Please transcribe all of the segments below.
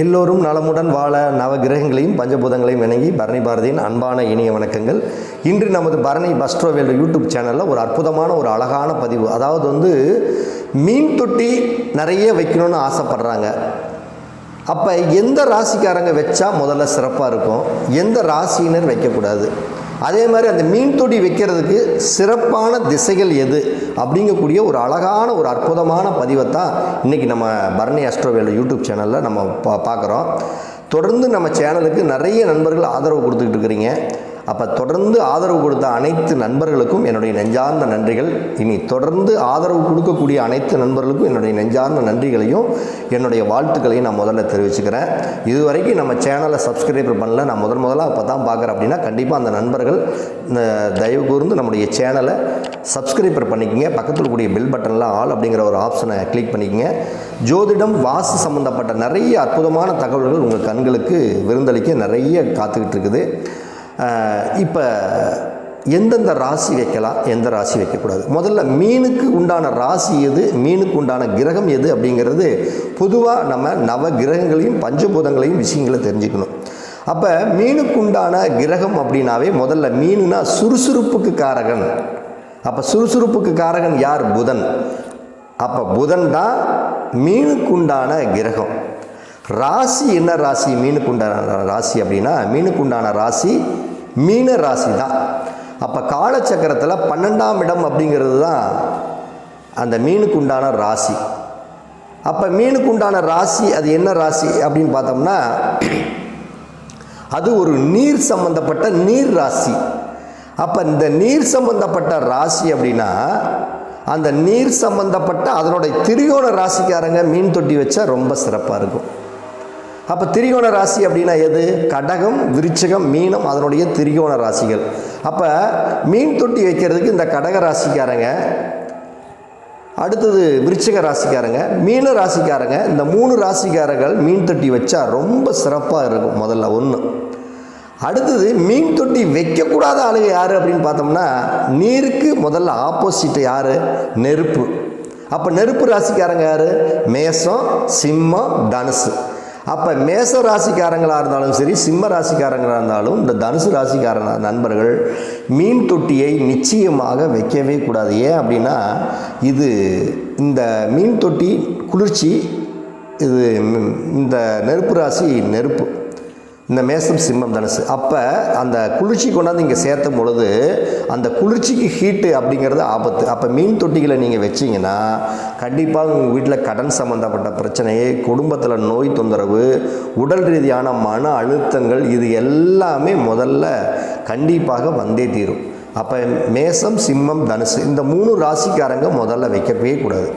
எல்லோரும் நலமுடன் வாழ நவ கிரகங்களையும் பஞ்சபூதங்களையும் இணங்கி பரணி பாரதியின் அன்பான இனிய வணக்கங்கள். இன்று நமது பரணி பஸ்ட்ரோவேல் யூடியூப் சேனலில் ஒரு அற்புதமான ஒரு அழகான பதிவு. அதாவது வந்து மீன் தொட்டி நிறைய வைக்கணும்னு ஆசைப்படுறாங்க. அப்போ எந்த ராசிக்காரங்க வச்சா முதல்ல சிறப்பாக இருக்கும்? எந்த ராசியினர் வைக்கக்கூடாது? அதே மாதிரி அந்த மீன் தொட்டி வைக்கிறதுக்கு சிறப்பான திசைகள் எது அப்படிங்கக்கூடிய ஒரு அழகான ஒரு அற்புதமான பதிவை தான் இன்றைக்கி நம்ம பரணி அஸ்ட்ரோவேல யூடியூப் சேனலில் நம்ம பா பார்க்குறோம். தொடர்ந்து நம்ம சேனலுக்கு நிறைய நண்பர்கள் ஆதரவு கொடுத்துக்கிட்டு இருக்கிறீங்க. அப்போ தொடர்ந்து ஆதரவு கொடுத்த அனைத்து நண்பர்களுக்கும் என்னுடைய நெஞ்சார்ந்த நன்றிகள். இனி தொடர்ந்து ஆதரவு கொடுக்கக்கூடிய அனைத்து நண்பர்களுக்கும் என்னுடைய நெஞ்சார்ந்த நன்றிகளையும் என்னுடைய வாழ்த்துக்களையும் நான் முதல்ல தெரிவிச்சுக்கிறேன். இதுவரைக்கும் நம்ம சேனலை சப்ஸ்கிரைபர் பண்ணல நான் முதல் முதலாக இப்போ தான் பார்க்குறேன் அப்படின்னா கண்டிப்பாக அந்த நண்பர்கள் இந்த தயவு கூர்ந்து நம்முடைய சேனலை சப்ஸ்கிரைபர் பண்ணிக்கிங்க. பக்கத்தில் கூடிய பெல் பட்டனில் ஆல் அப்படிங்கிற ஒரு ஆப்ஷனை கிளிக் பண்ணிக்கோங்க. ஜோதிடம் வாசு சம்மந்தப்பட்ட நிறைய அற்புதமான தகவல்கள் உங்கள் கண்களுக்கு விருந்தளிக்க நிறைய காத்துக்கிட்டு இருக்குது. இப்போ எந்தெந்த ராசி வைக்கலாம் எந்த ராசி வைக்கக்கூடாது? முதல்ல மீனுக்கு உண்டான ராசி எது? மீனுக்கு உண்டான கிரகம் எது? அப்படிங்கிறது பொதுவாக நம்ம நவ கிரகங்களையும் பஞ்சபூதங்களையும் விஷயங்களை தெரிஞ்சுக்கணும். அப்போ மீனுக்கு உண்டான கிரகம் அப்படின்னாவே முதல்ல மீனுனா சுறுசுறுப்புக்கு காரகன். அப்போ சுறுசுறுப்புக்கு காரகன் யார்? புதன். அப்போ புதன் தான் மீனுக்குண்டான கிரகம். ராசி என்ன ராசி? மீனுக்குண்டான ராசி அப்படின்னா மீனுக்குண்டான ராசி மீன ராசி தான். அப்போ காலச்சக்கரத்தில் பன்னெண்டாம் இடம் அப்படிங்கிறது தான் அந்த மீனுக்கு உண்டான ராசி. அப்போ மீனுக்கு உண்டான ராசி அது என்ன ராசி அப்படின்னு பார்த்தோம்னா அது ஒரு நீர் சம்பந்தப்பட்ட நீர் ராசி. அப்போ இந்த நீர் சம்பந்தப்பட்ட ராசி அப்படின்னா அந்த நீர் சம்பந்தப்பட்ட அதனுடைய திரிகோண ராசிக்காரங்க மீன் தொட்டி வச்சா ரொம்ப சிறப்பாக இருக்கும். அப்போ திரிகோண ராசி அப்படின்னா எது? கடகம் விருச்சகம் மீனம் அதனுடைய திரிகோண ராசிகள். அப்போ மீன் தொட்டி வைக்கிறதுக்கு இந்த கடக ராசிக்காரங்க அடுத்தது விருச்சிக ராசிக்காரங்க மீன ராசிக்காரங்க இந்த மூணு ராசிக்காரர்கள் மீன் தொட்டி வச்சா ரொம்ப சிறப்பாக இருக்கும் முதல்ல ஒன்று அடுத்தது மீன் தொட்டி வைக்கக்கூடாத ஆளுங்க யார் அப்படின்னு பார்த்தோம்னா நீருக்கு முதல்ல ஆப்போசிட் யார்? நெருப்பு. அப்போ நெருப்பு ராசிக்காரங்க யார்? மேசம் சிம்மம் தனுசு. அப்போ மேச ராசிக்காரங்களாக இருந்தாலும் சரி சிம்ம ராசிக்காரங்களாக இருந்தாலும் இந்த தனுசு ராசிக்கார நண்பர்கள் மீன் தொட்டியை நிச்சயமாக வைக்கவே கூடாது. ஏன் அப்படின்னா இது இந்த மீன் தொட்டி குளிர்ச்சி இது இந்த நெருப்பு ராசி நெருப்பு. இந்த மேசம் சிம்மம் தனுசு அப்போ அந்த குளிர்ச்சி கொண்டாந்து இங்கே சேர்த்தும் பொழுது அந்த குளிர்ச்சிக்கு ஹீட்டு அப்படிங்கிறது ஆபத்து. அப்போ மீன் தொட்டிகளை நீங்கள் வச்சிங்கன்னா கண்டிப்பாக உங்கள் வீட்டில் கடன் சம்மந்தப்பட்ட பிரச்சனையை குடும்பத்தில் நோய் தொந்தரவு உடல் ரீதியான மன அழுத்தங்கள் இது எல்லாமே முதல்ல கண்டிப்பாக வந்தே தீரும். அப்போ மேசம் சிம்மம் தனுசு இந்த மூணு ராசிக்காரங்க முதல்ல வைக்கவே கூடாது.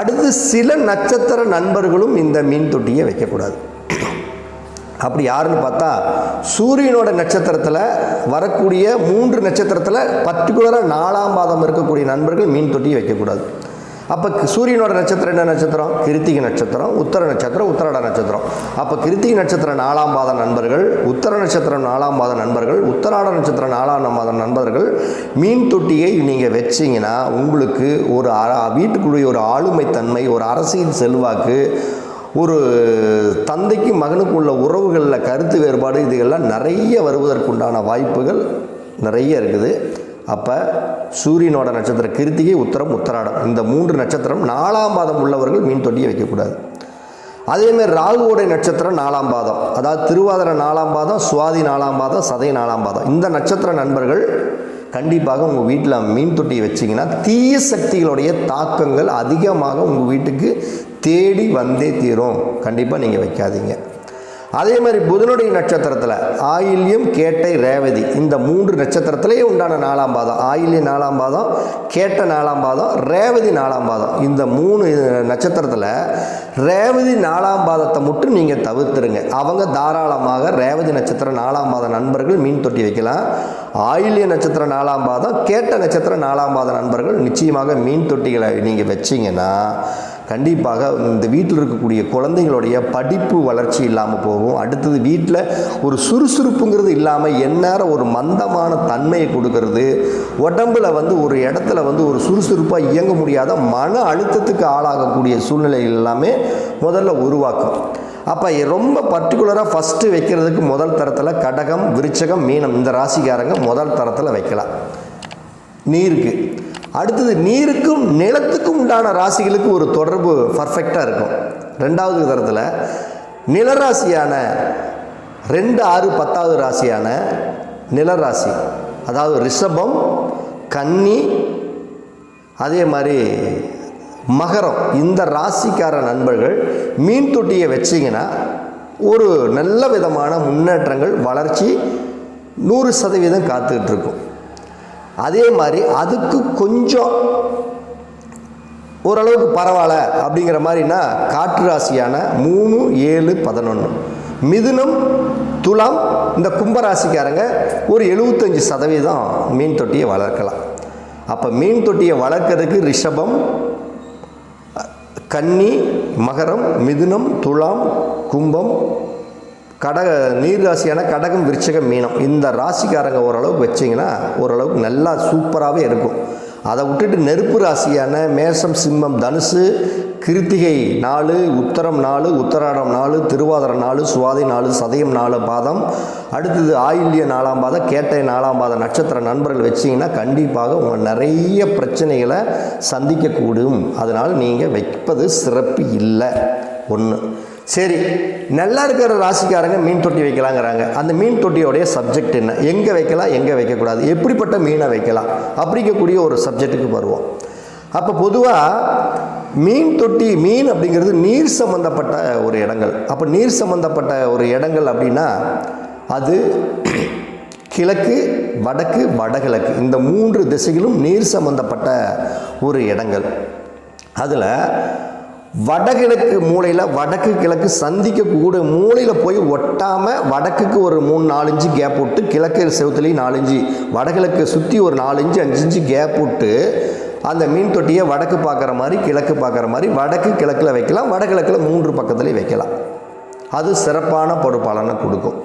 அடுத்து சில நட்சத்திர நண்பர்களும் இந்த மீன் தொட்டியை வைக்கக்கூடாது. அப்படி யாருன்னு பார்த்தா சூரியனோட நட்சத்திரத்தில் வரக்கூடிய மூன்று நட்சத்திரத்தில் பர்டிகுலராக நாலாம் பாதம் இருக்கக்கூடிய நண்பர்கள் மீன் தொட்டியை வைக்கக்கூடாது. அப்போ சூரியனோட நட்சத்திரம் என்ன நட்சத்திரம்? கிருத்திகை நட்சத்திரம் உத்தர நட்சத்திரம் உத்தரட நட்சத்திரம். அப்போ கிருத்திகை நட்சத்திரம் நாலாம் பாத நண்பர்கள் உத்தர நட்சத்திரம் நாலாம் பாத நண்பர்கள் உத்தராட நட்சத்திரம் நாலாம் பாத நண்பர்கள் மீன் தொட்டியை நீங்கள் வச்சிங்கன்னா உங்களுக்கு ஒரு வீட்டுக்குள்ளே ஒரு ஆளுமைத்தன்மை ஒரு அரசியல் செல்வாக்கு ஒரு தந்தைக்கு மகனுக்கு உள்ள உறவுகளில் கருத்து வேறுபாடு இதுகள்லாம் நிறைய வருவதற்குண்டான வாய்ப்புகள் நிறைய இருக்குது. அப்போ சூரியனோட நட்சத்திரம் கிருத்திகை உத்தரம் உத்தராடம். இந்த மூன்று நட்சத்திரம் நாலாம் பாதம் உள்ளவர்கள் மீன் தொட்டியை வைக்கக்கூடாது. அதேமாதிரி ராகுவோடைய நட்சத்திரம் நாலாம் பாதம். அதாவது திருவாதிரை நாலாம் பாதம் சுவாதி நாலாம் பாதம் சதை நாலாம் பாதம். இந்த நட்சத்திர நண்பர்கள் கண்டிப்பாக உங்கள் வீட்டில் மீன் தொட்டியை வச்சிங்கன்னா தீய சக்திகளுடைய தாக்கங்கள் அதிகமாக உங்கள் வீட்டுக்கு தேடி வந்தே தீரும். கண்டிப்பாக நீங்கள் வைக்காதீங்க. அதே மாதிரி புதனுடைய நட்சத்திரத்தில் ஆயில்யம் கேட்டை ரேவதி. இந்த மூன்று நட்சத்திரத்திலேயே உண்டான நாலாம் பாதம். ஆயில்யம் நாலாம் பாதம் கேட்ட நாலாம் பாதம் ரேவதி நாலாம் பாதம். இந்த மூணு நட்சத்திரத்தில் ரேவதி நாலாம் பாதத்தை மட்டும் நீங்கள் தவிர்த்துருங்க. அவங்க தாராளமாக ரேவதி நட்சத்திரம் நாலாம் பாத நண்பர்கள் மீன் தொட்டி வைக்கலாம். ஆயில்ய நட்சத்திரம் நாலாம் பாதம் கேட்ட நட்சத்திரம் நாலாம் பாத நண்பர்கள் நிச்சயமாக மீன் தொட்டிகளை நீங்கள் வச்சிங்கன்னா கண்டிப்பாக இந்த வீட்டில் இருக்கக்கூடிய குழந்தைங்களுடைய படிப்பு வளர்ச்சி இல்லாமல் போகும். அடுத்தது வீட்டில் ஒரு சுறுசுறுப்புங்கிறது இல்லாமல் எந்நேரம் ஒரு மந்தமான தன்மையை கொடுக்கறது. உடம்புல வந்து ஒரு இடத்துல வந்து ஒரு சுறுசுறுப்பாக இயங்க முடியாத மன அழுத்தத்துக்கு ஆளாகக்கூடிய சூழ்நிலைகள் எல்லாமே முதல்ல உருவாக்கும். அப்போ ரொம்ப பர்டிகுலராக ஃபஸ்ட்டு வைக்கிறதுக்கு முதல் தரத்தில் கடகம் விருச்சகம் மீனம் இந்த ராசிக்காரங்க முதல் தரத்தில் வைக்கலாம். நீருக்கு. அடுத்தது நீருக்கும் நிலத்துக்கும் உண்டான ராசிகளுக்கு ஒரு தொடர்பு பர்ஃபெக்டாக இருக்கும். ரெண்டாவது தரத்தில் நிலராசியான ரெண்டு ஆறு பத்தாவது ராசியான நிலராசி அதாவது ரிஷபம் கன்னி அதே மாதிரி மகரம் இந்த ராசிக்கார நண்பர்கள் மீன் தொட்டியை வச்சிங்கன்னா ஒரு நல்ல விதமான முன்னேற்றங்கள் வளர்ச்சி நூறு சதவீதம் காத்துக்கிட்டு இருக்கும். அதே மாதிரி அதுக்கு கொஞ்சம் ஓரளவுக்கு பரவாயில்ல அப்படிங்கிற மாதிரினா காற்று ராசியான மூணு ஏழு பதினொன்று மிதுனம் துலாம் இந்த கும்பராசிக்காரங்க ஒரு எழுபத்தஞ்சி சதவீதம் மீன் தொட்டியை வளர்க்கலாம். அப்போ மீன் தொட்டியை வளர்க்கறதுக்கு ரிஷபம் கன்னி மகரம் மிதுனம் துலாம் கும்பம் கடக நீர் ராசியான கடகம் விருச்சகம் மீனம். இந்த ராசிக்காரங்க ஓரளவுக்கு வச்சிங்கன்னா ஓரளவுக்கு நல்லா சூப்பராகவே இருக்கும். அதை விட்டுட்டு நெருப்பு ராசியான மேஷம் சிம்மம் தனுசு கிருத்திகை நாலு உத்தரம் நாலு உத்தராடம் நாலு திருவாதிரம் நாலு சுவாதி நாலு சதயம் நாலு பாதம். அடுத்தது ஆயில்ய நாலாம் பாதம் கேட்டை நாலாம் பாதம் நட்சத்திர நண்பர்கள் வச்சிங்கன்னா கண்டிப்பாக உங்கள் நிறைய பிரச்சனைகளை சந்திக்கக்கூடும். அதனால் நீங்கள் வைப்பது சிறப்பு இல்லை. ஒன்று சரி நல்லா இருக்கிற ராசிக்காரங்க மீன் தொட்டி வைக்கலாங்கிறாங்க. அந்த மீன் தொட்டியோடைய சப்ஜெக்ட் என்ன? எங்கே வைக்கலாம் எங்கே வைக்கக்கூடாது? எப்படிப்பட்ட மீனை வைக்கலாம்? அப்படிங்கக்கூடிய ஒரு சப்ஜெக்ட்டுக்கு வருவோம். அப்போ பொதுவாக மீன் தொட்டி மீன் அப்படிங்கிறது நீர் சம்மந்தப்பட்ட ஒரு இடங்கள். அப்போ நீர் சம்மந்தப்பட்ட ஒரு இடங்கள் அப்படின்னா அது கிழக்கு வடக்கு வடகிழக்கு. இந்த மூன்று திசைகளும் நீர் சம்பந்தப்பட்ட ஒரு இடங்கள். அதில் வடகிழக்கு மூலையில் வடக்கு கிழக்கு சந்திக்கக்கூடிய மூலையில் போய் ஒட்டாமல் வடக்குக்கு ஒரு மூணு நாலஞ்சு கேப் விட்டு கிழக்கு செவத்துலேயும் நாலஞ்சு வடகிழக்கு சுற்றி ஒரு நாலஞ்சு அஞ்சு கேப் விட்டு அந்த மீன் தொட்டியை வடக்கு பார்க்குற மாதிரி கிழக்கு பார்க்குற மாதிரி வடக்கு கிழக்கில் வைக்கலாம் வடகிழக்கில் மூன்று பக்கத்துலேயும் வைக்கலாம். அது சிறப்பான படுபாலனை கொடுக்கும்.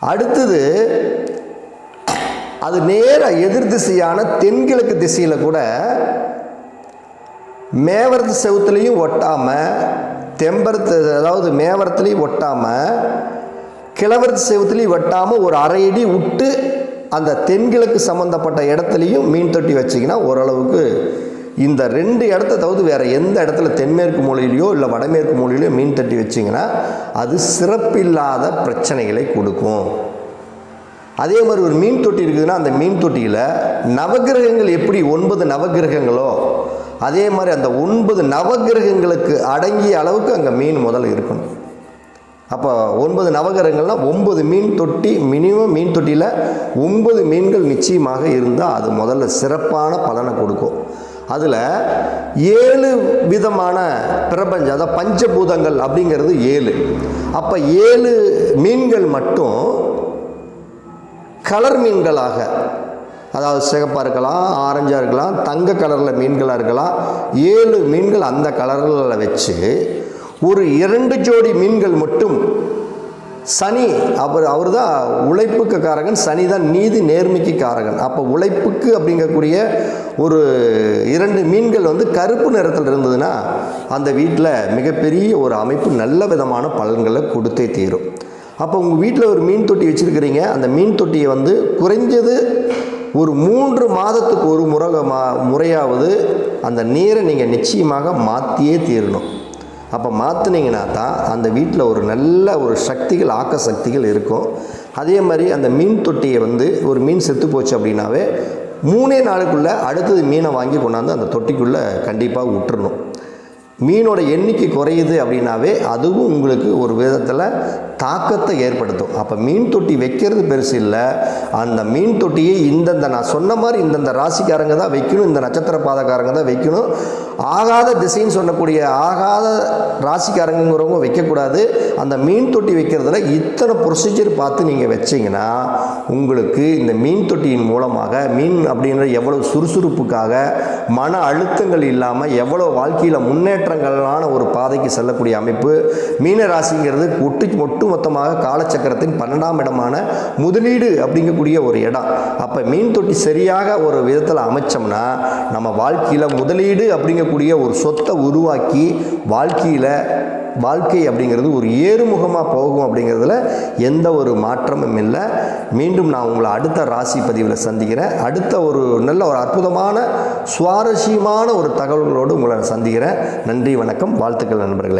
அடுத்தது அது நேராக எதிர் திசையான தென்கிழக்கு திசையில் கூட மேவரத்து செவுத்துலேயும் ஒட்டாமல் தெம்பரத்து அதாவது மேவரத்துலேயும் ஒட்டாமல் கிழவரத்து செவுத்துலேயும் ஒட்டாமல் ஒரு அரை அடி விட்டு அந்த தென்கிழக்கு சம்மந்தப்பட்ட இடத்துலையும் மீன் தொட்டி வச்சிங்கன்னா ஓரளவுக்கு இந்த ரெண்டு இடத்த தவிர்த்து வேறு எந்த இடத்துல தென்மேற்கு மூலையிலையோ இல்லை வடமேற்கு மூலையிலையோ மீன் தட்டி வச்சிங்கன்னா அது சிறப்பில்லாத பிரச்சனைகளை கொடுக்கும். அதே மாதிரி ஒரு மீன் தொட்டி இருக்குதுன்னா அந்த மீன் தொட்டியில் நவகிரகங்கள் எப்படி ஒன்பது நவகிரகங்களோ அதே மாதிரி அந்த ஒன்பது நவகிரகங்களுக்கு அடங்கிய அளவுக்கு அங்கே மீன் முதல்ல இருக்கணும். அப்போ ஒன்பது நவகிரகங்கள்னால் ஒன்பது மீன் தொட்டி மினிமம் மீன் தொட்டியில் ஒன்பது மீன்கள் நிச்சயமாக இருந்தால் அது முதல்ல சிறப்பான பலனை கொடுக்கும். அதில் ஏழு விதமான பிரபஞ்சம் அதாவது பஞ்சபூதங்கள் அப்படிங்கிறது ஏழு. அப்போ ஏழு மீன்கள் மட்டும் கலர் மீன்களாக அதாவது சிகப்பாக இருக்கலாம் ஆரஞ்சாக இருக்கலாம் தங்க கலரில் மீன்களாக இருக்கலாம் ஏழு மீன்கள் அந்த கலரில் வச்சு ஒரு இரண்டு ஜோடி மீன்கள் மட்டும் சனி அவர் அவர் தான் உழைப்புக்கு காரகன் சனி தான் நீதி நேர்மைக்கு காரகன். அப்போ உழைப்புக்கு அப்படிங்கக்கூடிய ஒரு இரண்டு மீன்கள் வந்து கருப்பு நிறத்தில் இருந்ததுன்னா அந்த வீட்டில் மிகப்பெரிய ஒரு அமைப்பு நல்ல விதமான பலன்களை கொடுத்தே தீரும். அப்போ உங்கள் வீட்டில் ஒரு மீன் தொட்டி வச்சுருக்கிறீங்க அந்த மீன் தொட்டியை வந்து குறைஞ்சது ஒரு மூன்று மாதத்துக்கு ஒரு முறை மா முறையாவது அந்த நீரை நீங்கள் நிச்சயமாக மாற்றியே தீரணும். அப்போ மாற்றினீங்கன்னா தான் அந்த வீட்டில் ஒரு நல்ல ஒரு சக்திகள் ஆக்க சக்திகள் இருக்கும். அதே மாதிரி அந்த மீன் தொட்டியை வந்து ஒரு மீன் செத்து போச்சு அப்படின்னாவே மூணே நாளுக்குள்ளே அடுத்தது மீனை வாங்கி கொண்டாந்து அந்த தொட்டிக்குள்ளே கண்டிப்பாக விட்டுறணும். மீனோட எண்ணிக்கை குறையுது அப்படின்னாவே அதுவும் உங்களுக்கு ஒரு விதத்தில் தாக்கத்தை ஏற்படுத்தும். அப்போ மீன் தொட்டி வைக்கிறது பெருசு இல்லை. அந்த மீன் தொட்டியை இந்தந்த நான் சொன்ன மாதிரி இந்தந்த ராசிக்காரங்க தான் வைக்கணும் இந்த நட்சத்திர பாதக்காரங்க தான் வைக்கணும். ஆகாத திசைன்னு சொல்லக்கூடிய ஆகாத ராசிக்காரங்கிறவங்க வைக்கக்கூடாது. அந்த மீன் தொட்டி வைக்கிறதுல இத்தனை ப்ரொசீஜர் பார்த்து நீங்கள் வச்சிங்கன்னா உங்களுக்கு இந்த மீன் தொட்டியின் மூலமாக மீன் அப்படின்ற எவ்வளோ சுறுசுறுப்புக்காக மன அழுத்தங்கள் இல்லாமல் எவ்வளோ வாழ்க்கையில் முன்னேற்றங்களான ஒரு பாதைக்கு செல்லக்கூடிய அமைப்பு. மீன ராசிங்கிறது ஒட்டு ஒட்டுமொத்தமாக காலச்சக்கரத்தின் பன்னெண்டாம் இடமான முதலீடு அப்படிங்கக்கூடிய ஒரு இடம். அப்போ மீன் தொட்டி சரியாக ஒரு விதத்தில் அமைச்சோம்னா நம்ம வாழ்க்கையில் முதலீடு அப்படிங்கக்கூடிய ஒரு சொத்தை உருவாக்கி வாழ்க்கையில் வாழ்க்கை அப்படிங்கிறது ஒரு ஏறுமுகமாக போகும் அப்படிங்கிறதுல எந்த ஒரு மாற்றமும் இல்லை. மீண்டும் நான் உங்களை அடுத்த ராசி பதிவில் சந்திக்கிறேன். அடுத்த ஒரு நல்ல ஒரு அற்புதமான சுவாரஸ்யமான ஒரு தகவல்களோடு உங்களை சந்திக்கிறேன். நன்றி வணக்கம். வாழ்த்துக்கள் நண்பர்களே.